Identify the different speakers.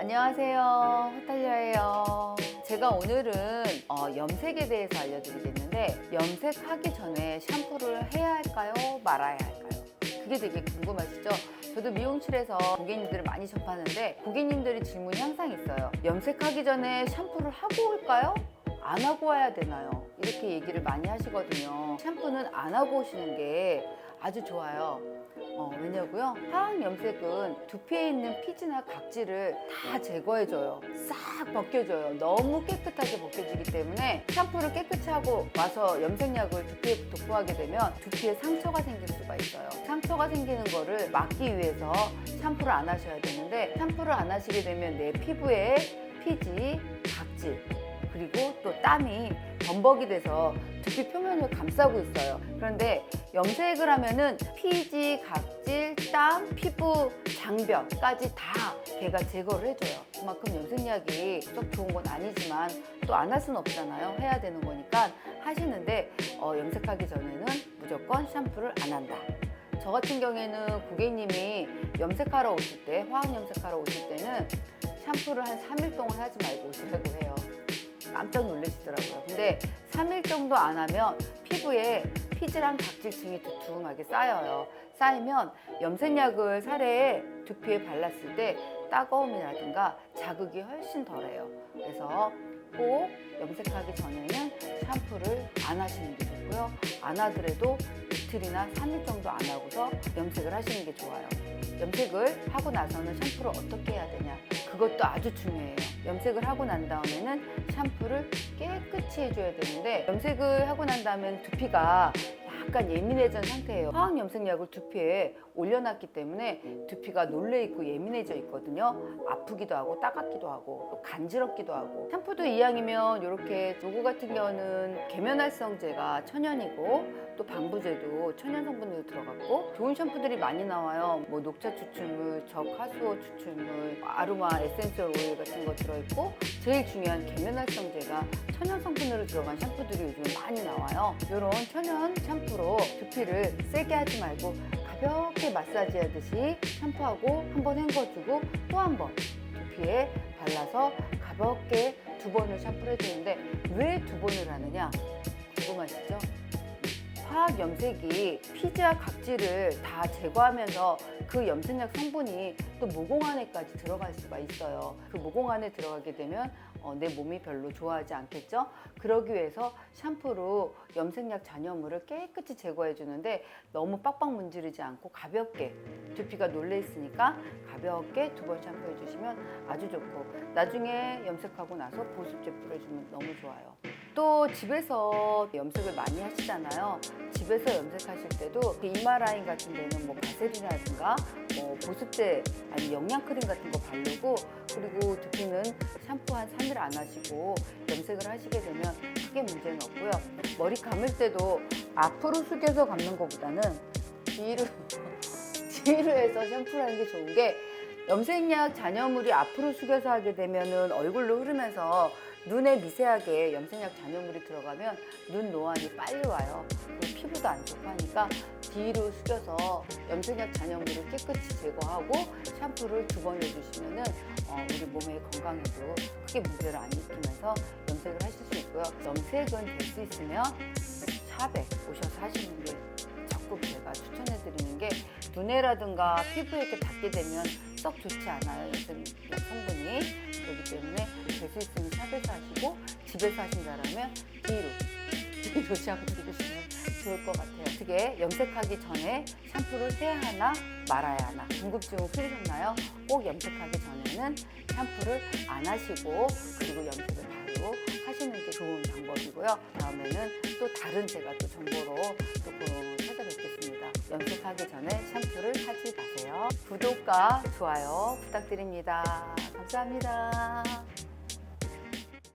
Speaker 1: 안녕하세요. 호탈리아예요. 제가 오늘은 어, 염색에 대해서 알려드리겠는데 염색하기 전에 샴푸를 해야 할까요? 말아야 할까요? 그게 되게 궁금하시죠? 저도 미용실에서 고객님들을 많이 접하는데 고객님들이 질문이 항상 있어요. 염색하기 전에 샴푸를 하고 올까요? 안 하고 와야 되나요? 이렇게 얘기를 많이 하시거든요. 샴푸는 안 하고 오시는 게 아주 좋아요. 어, 왜냐고요? 화학 염색은 두피에 있는 피지나 각질을 다 제거해줘요. 싹 벗겨줘요. 너무 깨끗하게 벗겨지기 때문에 샴푸를 깨끗이 하고 와서 염색약을 두피에 도포하게 되면 두피에 상처가 생길 수가 있어요. 상처가 생기는 거를 막기 위해서 샴푸를 안 하셔야 되는데 샴푸를 안 하시게 되면 내 피부에 피지, 각질, 그리고 또 땀이 범벅이 돼서 두피 표면을 감싸고 있어요. 그런데 염색을 하면은 피지, 각질, 땀, 피부 장벽까지 다 걔가 제거를 해줘요. 그만큼 염색약이 썩 좋은 건 아니지만 또 안 할 수는 없잖아요. 해야 되는 거니까 하시는데 어, 염색하기 전에는 무조건 샴푸를 안 한다. 저 같은 경우에는 고객님이 염색하러 오실 때, 화학 염색하러 오실 때는 샴푸를 한 3일 동안 하지 말고 오시라고 해요. 깜짝 놀라시더라고요. 근데 3일 정도 안 하면 피부에 피지랑 각질층이 두툼하게 쌓여요. 쌓이면 염색약을 살에 두피에 발랐을 때 따가움이라든가 자극이 훨씬 덜해요. 그래서 꼭 염색하기 전에는 샴푸를 안 하시는 게 좋고요. 안 하더라도 이틀이나 3일 정도 안 하고서 염색을 하시는 게 좋아요. 염색을 하고 나서는 샴푸를 어떻게 해야 되냐. 그것도 아주 중요해요. 염색을 하고 난 다음에는 샴푸를 깨끗이 해줘야 되는데 염색을 하고 난 다음엔 두피가 약간 예민해진 상태예요. 화학 염색약을 두피에 올려놨기 때문에 두피가 놀래 있고 예민해져 있거든요. 아프기도 하고 따갑기도 하고 또 간지럽기도 하고 샴푸도 이왕이면 이렇게 요거 같은 경우는 계면활성제가 천연이고 또 방부제도 천연 성분으로 들어갔고 좋은 샴푸들이 많이 나와요. 뭐 녹차 추출물, 적하수호 추출물, 아로마 에센셜 오일 같은 거 들어있고 제일 중요한 계면활성제가 천연 성분으로 들어간 샴푸들이 요즘 많이 나와요. 이런 천연 샴푸 로 두피를 세게 하지 말고 가볍게 마사지 하듯이 샴푸하고 한 번 헹궈주고 또 한 번 두피에 발라서 가볍게 두 번을 샴푸를 해주는데 왜 두 번을 하느냐 궁금하시죠? 화학 염색이 피지와 각질을 다 제거하면서 그 염색약 성분이 또 모공 안에까지 들어갈 수가 있어요. 그 모공 안에 들어가게 되면 어, 내 몸이 별로 좋아하지 않겠죠? 그러기 위해서 샴푸로 염색약 잔여물을 깨끗이 제거해 주는데 너무 빡빡 문지르지 않고 가볍게 두피가 놀래 있으니까 가볍게 두 번 샴푸해 주시면 아주 좋고 나중에 염색하고 나서 보습제 뿌려주면 너무 좋아요. 또 집에서 염색을 많이 하시잖아요. 집에서 염색하실 때도 그 이마 라인 같은 데는 뭐 바세린이라든가 뭐 보습제 아니 영양 크림 같은 거 바르고 그리고 두피는 샴푸 한 3일 안 하시고 염색을 하시게 되면 크게 문제는 없고요. 머리 감을 때도 앞으로 숙여서 감는 것보다는 뒤로 뒤로 해서 샴푸를 하는 게 좋은 게 염색약 잔여물이 앞으로 숙여서 하게 되면은 얼굴로 흐르면서 눈에 미세하게 염색약 잔여물이 들어가면 눈 노안이 빨리 와요. 피부도 안 좋고 하니까 뒤로 숙여서 염색약 잔여물을 깨끗이 제거하고 샴푸를 두 번 해주시면은 어, 우리 몸의 건강에도 크게 문제를 안 일으키면서 염색을 하실 수 있고요. 염색은 될 수 있으면 샵에 오셔서 하시는 게 적극 제가 추천해드리는 게 눈에라든가 피부에 이렇게 닿게 되면 썩 좋지 않아요. 염색약 성분이 그렇기 때문에 될 수 있으면 샵에서 하시고 집에서 하신다라면 뒤로 뒤로 샴푸 해주시면 좋을 것 같아요. 어떻게 염색하기 전에 샴푸를 해야 하나 말아야 하나 궁금증 풀리셨나요? 꼭 염색하기 전에는 샴푸를 안 하시고 그리고 염색을 바로 하시는 게 좋은 방법이고요. 다음에는 또 다른 제가 또 정보로 또 그- 찾아뵙겠습니다. 염색하기 전에 샴푸를 하지 마세요. 구독과 좋아요 부탁드립니다. 감사합니다.